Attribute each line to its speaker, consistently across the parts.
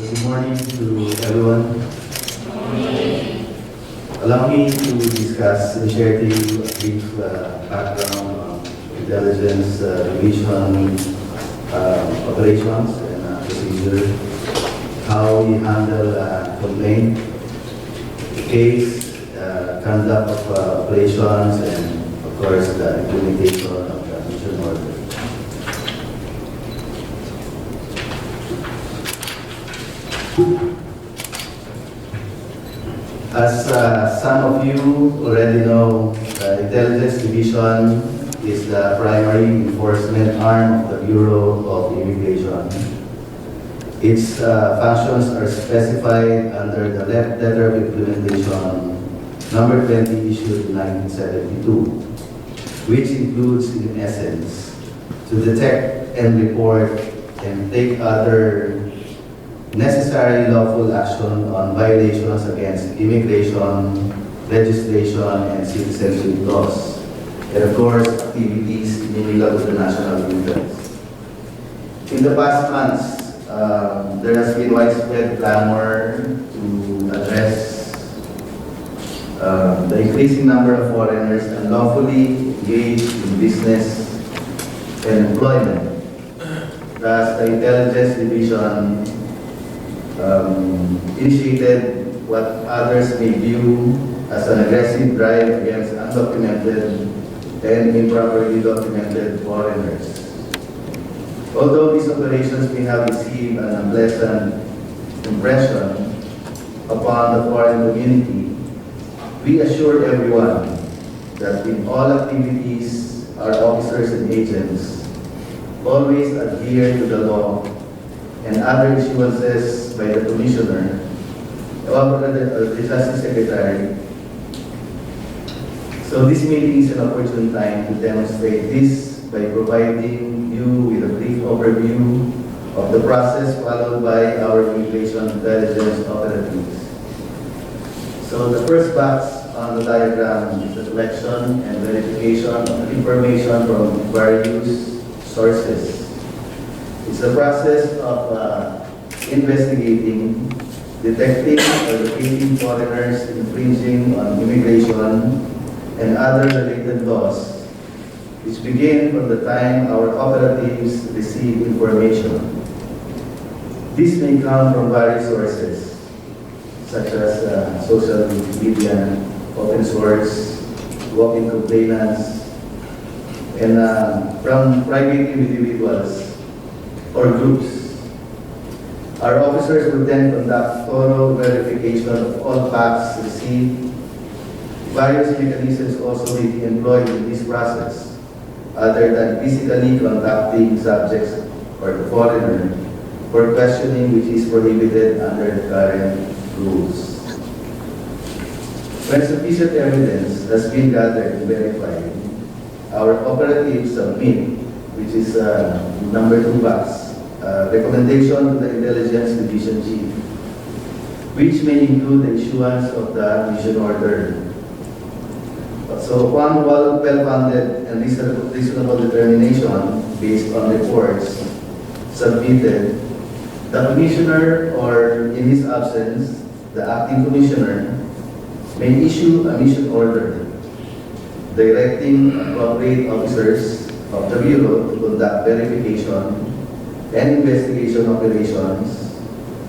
Speaker 1: Good morning to everyone. Allow me to discuss and share to you a brief uh, background on intelligence uh, uh, operations and uh, procedure, how we handle uh, complaint, case, uh, conduct of uh, operations, and of course, the implementation of the mission order. As uh, some of you already know, the Intelligence Division is the primary enforcement arm of the Bureau of Immigration. Its uh, functions are specified under the le- letter of implementation number 20 issued in 1972, which includes in essence to detect and report and take other necessary lawful action on violations against immigration, legislation, and citizenship laws. And of course, activities illegal to the national interest. In the past months, um, there has been widespread clamor to address um, the increasing number of foreigners unlawfully engaged in business and employment. Thus, the Intelligence Division um, initiated what others may view as an aggressive drive against undocumented and improperly documented foreigners. Although these operations may have received an unpleasant impression upon the foreign community, we assure everyone that in all activities, our officers and agents always adhere to the law and other issuances by the Commissioner or the the Justice Secretary. So this meeting is an opportune time to demonstrate this by providing you with a brief overview of the process followed by our immigration intelligence operatives. So the first box on the diagram is the collection and verification of information from various sources. It's a process of uh, investigating, detecting, or locating foreigners infringing on immigration and other related laws, which begin from the time our operatives receive information. This may come from various sources, such as uh, social media, open source, walk-in complainants, and uh, from private individuals or groups. Our officers will then conduct thorough verification of all facts received. Various mechanisms also may be employed in this process, other than physically contacting subjects or the foreigner for questioning which is prohibited under the current rules. When sufficient evidence has been gathered and verified, our operatives submit, which is uh, number two box, uh, recommendation to the Intelligence Division Chief, which may include the issuance of the mission order. So well- well-founded and reasonable determination based on reports submitted, the commissioner or in his absence, the acting commissioner may issue a mission order directing appropriate officers of the Bureau to conduct verification and investigation operations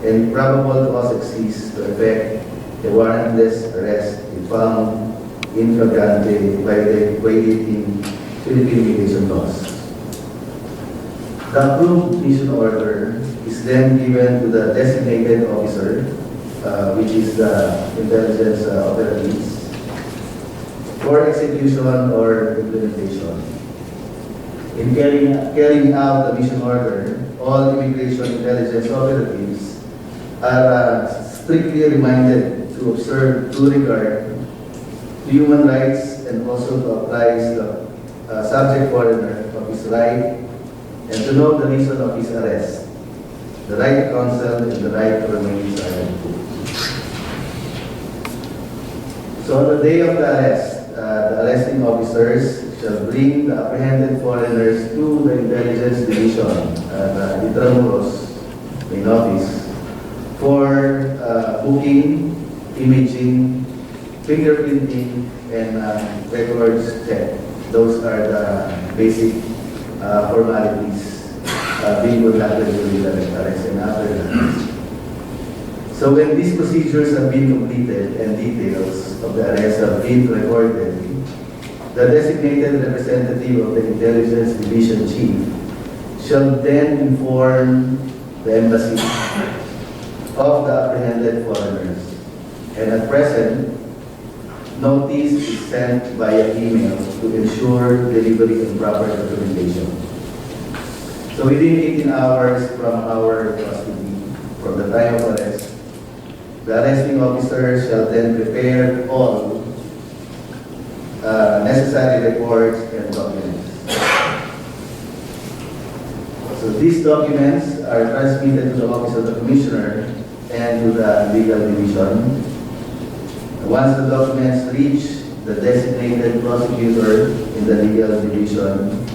Speaker 1: and probable cause exists to effect a warrantless arrest if found in flagrante violating Philippine immigration laws. The approved mission order is then given to the designated officer, uh, which is the intelligence uh, operatives, for execution or implementation. In carrying, carrying out the mission order, all immigration intelligence operatives are uh, strictly reminded to observe due regard to human rights and also to apprise the uh, subject foreigner of his right and to know the reason of his arrest, the right to counsel and the right to remain silent. So on the day of the arrest, uh, the arresting officers shall bring the apprehended foreigners to the intelligence division uh, Intramuros main office uh, booking, imaging, fingerprinting, and uh, records check. Those are the basic uh, formalities uh, being conducted during the arrest and after the arrest. So when these procedures have been completed and details of the arrest have been recorded, the designated representative of the Intelligence Division Chief shall then inform the embassy of the apprehended foreigners. And at present, notice is sent via email to ensure delivery and proper documentation. So within 18 hours from our custody, from the time of arrest, the arresting officer shall then prepare all uh, necessary reports and documents. So these documents are transmitted to the office of the commissioner and to the legal division. Once the documents reach the designated prosecutor in the legal division,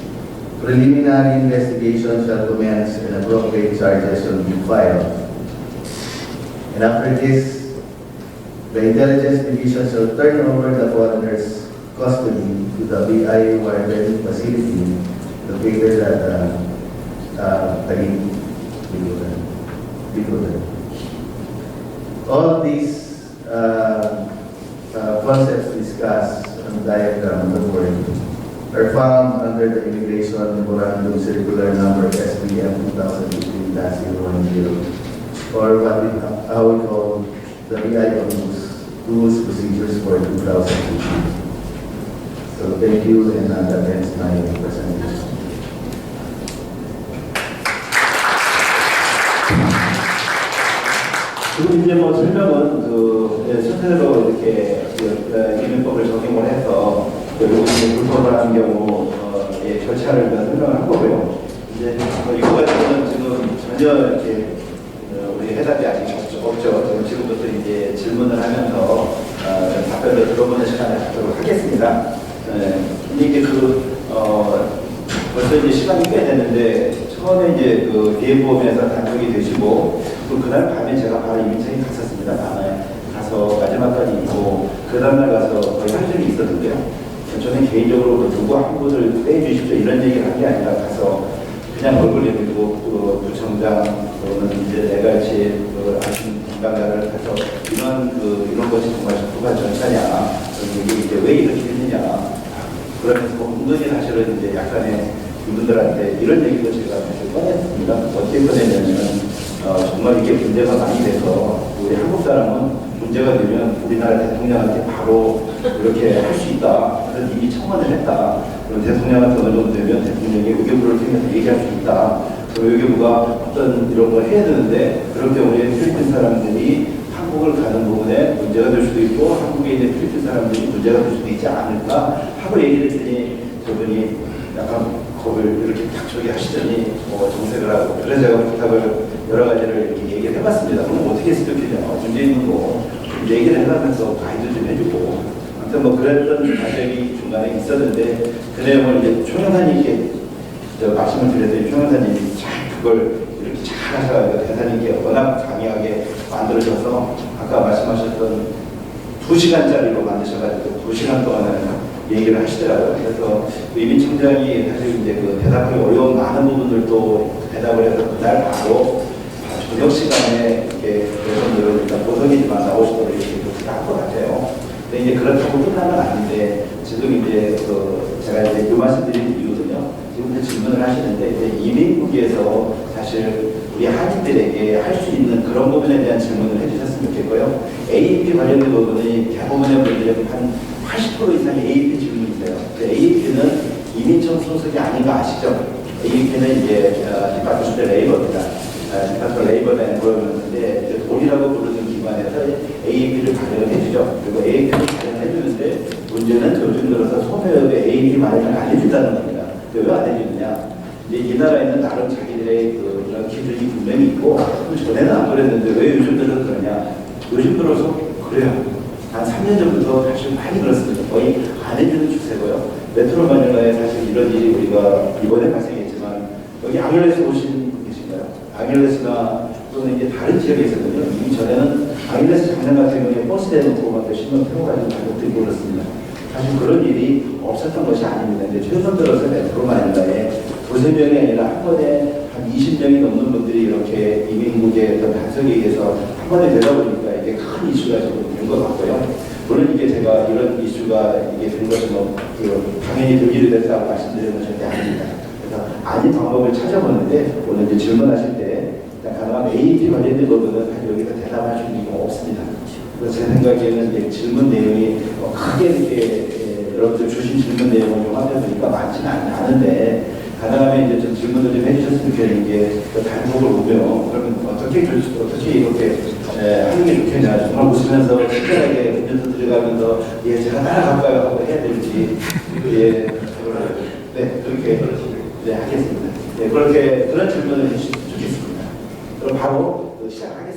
Speaker 1: preliminary investigation shall commence and appropriate charges shall be filed. And after this, the intelligence division shall turn over the foreigner's custody to the BI warden facility located at uh, uh, Taguig. Bicutan. All these uh, uh, concepts discussed on the diagram board are found under the Immigration Memorandum Circular Number SPM 2018-010 or what we, how we call the BI rules, rules procedures for 2018. So thank you and uh, that ends my presentation.
Speaker 2: 지금 이제 뭐 설명은 그 예, 순서대로 이렇게 그, 어, 이민법을 적용을 해서 그리고 이제 불법을 하는 경우 어, 예, 절차를 다 설명을 한 거고요. 이제 뭐 이거 가지고는 지금 전혀 이렇게 어, 해답이 아직 없죠. 없죠. 지금 지금부터 이제 질문을 하면서 어, 답변을 들어보는 시간을 갖도록 하겠습니다. 예, 이게 그 어, 벌써 이제 시간이 꽤 됐는데 처음에 이제 그 대보험에서 단속이 되시고 또 그날 밤에 제가 바로 이민청에 갔었습니다. 밤에 가서 마지막까지 있고 그 다음날 가서 거의 하루 종일 있었는데요. 저는 개인적으로 그 누구 한 분을 빼주십시오 이런 얘기를 한 게 아니라 가서 그냥 얼굴 내밀고 그 부청장 또는 이제 내갈치 그 아신 담당자를 가서 이런 그 이런 것이 정말 누가 전차냐 이게 이제 왜 이렇게 됐느냐 그러면서 은근히 사실은 이제 약간의 이분들한테 이런 얘기도 제가 사실 꺼냈습니다. 어떻게 꺼냈냐면 어, 정말 이게 문제가 많이 돼서 우리 한국 사람은 문제가 되면 우리나라 대통령한테 바로 이렇게 할 수 있다. 그런 이미 청원을 했다. 그럼 대통령한테 어느 정도 되면 대통령이 의교부를 통해서 얘기할 수 있다. 그리고 의교부가 어떤 이런 걸 해야 되는데 그럴 경우에 필리핀 사람들이 한국을 가는 부분에 문제가 될 수도 있고 한국에 있는 필리핀 사람들이 문제가 될 수도 있지 않을까 하고 얘기를 했더니 저분이 약간 겁을 이렇게 탁 저기 하시더니 뭐 정색을 하고 그래서 제가 부탁을 여러 가지를 이렇게 얘기를 해봤습니다. 그럼 어떻게 어, 문제 있는 거 얘기를 해가면서 가이드 좀 해주고 아무튼 뭐 그랬던 과정이 중간에 있었는데 그 내용을 이제 총영사님께 저 말씀을 드렸더니 총영사님이 잘 그걸 이렇게 잘 하셔가지고 대사님께 워낙 강의하게 만들어져서 아까 말씀하셨던 두 시간짜리로 만드셔가지고 두 시간 동안을 얘기를 하시더라고요. 그래서 그 이민 청장이 사실 이제 그 대답하기 어려운 많은 부분들도 대답을 해서 그날 바로 저녁 시간에 이렇게 여러분들은 일단 보석이지만 나오시도록 이렇게 그렇게 할것 같아요. 근데 이제 그렇다고 끝나면 아닌데 지금 이제 그 제가 이제 이 말씀 드리는 이유는요. 지금부터 질문을 하시는데 이제 이민국에서 사실 우리 한인들에게 할 수 있는 그런 부분에 대한 질문을 해주셨으면 좋겠고요. AAP 관련된 부분이 대부분의 분들이 한 80% 이상의 AAP 질문이세요. AAP는 이민청 소속이 아닌 거 아시죠? AAP는 이제 어, 디파트먼트 레이버입니다. 어, 디파트먼트 레이버 앤 프로그램인데 이제 돈이라고 부르는 기관에서 AAP를 발행을 해주죠. 그리고 AAP를 발행을 해주는데 문제는 요즘 들어서 소매업에 AAP 발행을 안 해준다는 겁니다. 왜안 해주느냐? 이제 이 나라에는 나름 자기들의 그 이런 기준이 분명히 있고 그 전에는 안 그랬는데 왜 요즘 들어서 그러냐? 요즘 들어서 그래요. 한 3년 전부터 사실 많이 그렇습니다. 거의 안 해주는 추세고요. 메트로 마닐라에 사실 이런 일이 우리가 이번에 발생했지만 여기 앙헬레스 오신 분 계신가요? 앙헬레스나 또는 이제 다른 지역에 있었거든요. 이미 전에는 아일레스 장난 같은 경우에 버스 대놓고 막 신문 태워 가지고 가족들이 그렇습니다. 사실 그런 일이 없었던 것이 아닙니다. 근데 최근 들어서 메트로 마닐라에 두세 명이 아니라 한 번에 한 20명이 넘는 분들이 이렇게 이민국의 단속에 의해서 한 번에 되다 보니까 이게 큰 이슈가 좀된것 같고요. 물론 이게 제가 이런 이슈가 이게 된 것은 뭐, 그 당연히 독일이 됐다고 말씀드리는 건 절대 아닙니다. 그래서 아닌 방법을 찾아보는데 오늘 이제 질문하실 때 가능한 AT 관련된 부분은 여기서 대답할 수 있는 게 없습니다. 그래서 제 생각에는 이제 질문 내용이 뭐 크게 이렇게 에, 여러분들 주신 질문 내용을 좀 확인해보니까 많지는 않- 않은데 가능하면 이제 좀 질문을 좀 해주셨으면 좋겠는 게그 단속을 보면 그러면 어떻게 줄 수, 어떻게 이렇게 에, 하는 게 좋겠냐 정말 보시면서 특별하게 운전서 들어가면서 예 제가 따라갈까요 하고 해야 될지 예 네, 그렇게 네, 하겠습니다. 네, 그렇게 그런 질문을 해주시면 좋겠습니다. 그럼 바로 시작하겠습니다.